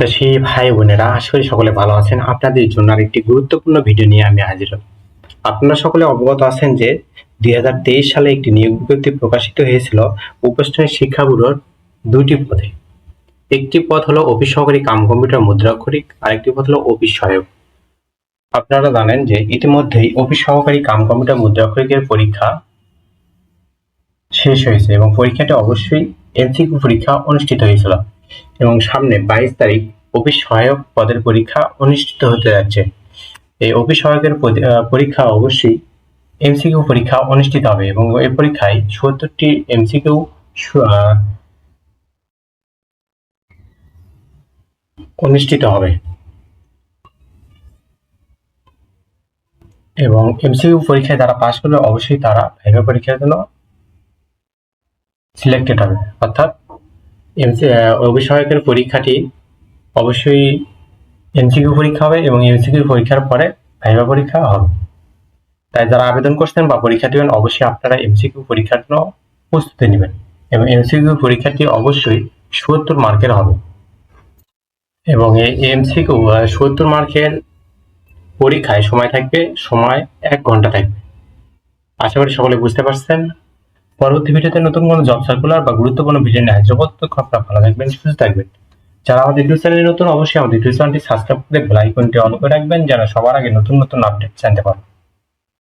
চাষি ভাই বোনেরা, আশা করি সকলে ভালো আছেন। আপনাদের জন্য আর একটি গুরুত্বপূর্ণ ভিডিও নিয়ে আমি হাজির। আপনারা সকলে অবগত আছেন যে দুই সালে একটি নিয়োগ বিজ্ঞপ্তি প্রকাশিত হয়েছিল শিক্ষা ব্যুরোর দুটি পদে। একটি পদ হলো অফিস সহকারী কাম কম্পিউটার মুদ্রাক্ষরিক, আরেকটি পদ হলো অফিস সহায়ক। আপনারা জানেন যে ইতিমধ্যেই অফিস সহকারী কাম কম্পিউটার মুদ্রাক্ষরিকের পরীক্ষা শেষ হয়েছে এবং পরীক্ষাটি অবশ্যই এমসিকিউ পরীক্ষা অনুষ্ঠিত হয়েছিল। এবং সামনে বাইশ তারিখ অফিস সহায়ক পদের পরীক্ষা অনুষ্ঠিত হতে যাচ্ছে। এই অফিস সহায়কের পরীক্ষা অবশ্যই এমসিকিউ পরীক্ষা অনুষ্ঠিত হবে এবং এই পরীক্ষায় সত্তরটি এমসিকিউ অনুষ্ঠিত হবে। এবং এমসিকিউ পরীক্ষায় তারা পাশ করলে অবশ্যই তারা ভাইভা পরীক্ষার জন্য সিলেক্টেড হবে। অর্থাৎ অভিসহায়কের পরীক্ষাটি অবশ্যই এমসিকিউ পরীক্ষা হবে এবং এমসিকিউ পরীক্ষার পরে ভাইভা পরীক্ষা হবে। তাই যারা আবেদন করছেন বা পরীক্ষা দেবেন অবশ্যই আপনারা এমসিকিউ পরীক্ষার জন্য প্রস্তুতি নেবেন এবং এমসিকিউ পরীক্ষাটি অবশ্যই সত্তর মার্কের হবে। এবং এই এমসিকিউ সত্তর মার্কের পরীক্ষায় সময় থাকবে, সময় এক ঘণ্টা থাকবে। আশা করি সকলে বুঝতে পারছেন। পরবর্তী ভিডিওতে নতুন কোনো জব সার্কুলার বা গুরুত্বপূর্ণ ভিডিও নিয়ে হাজির হব। আপনারা ভালো থাকবেন, সুস্থ থাকবেন। যারা আমাদের ইউটিউব চ্যানেলে নতুন, অবশ্যই আমাদের ইউটিউব চ্যানেলটি সাবস্ক্রাইব করে বেল আইকনটি অন করে রাখবেন, যেন সবার আগে নতুন নতুন আপডেট জানতে পারেন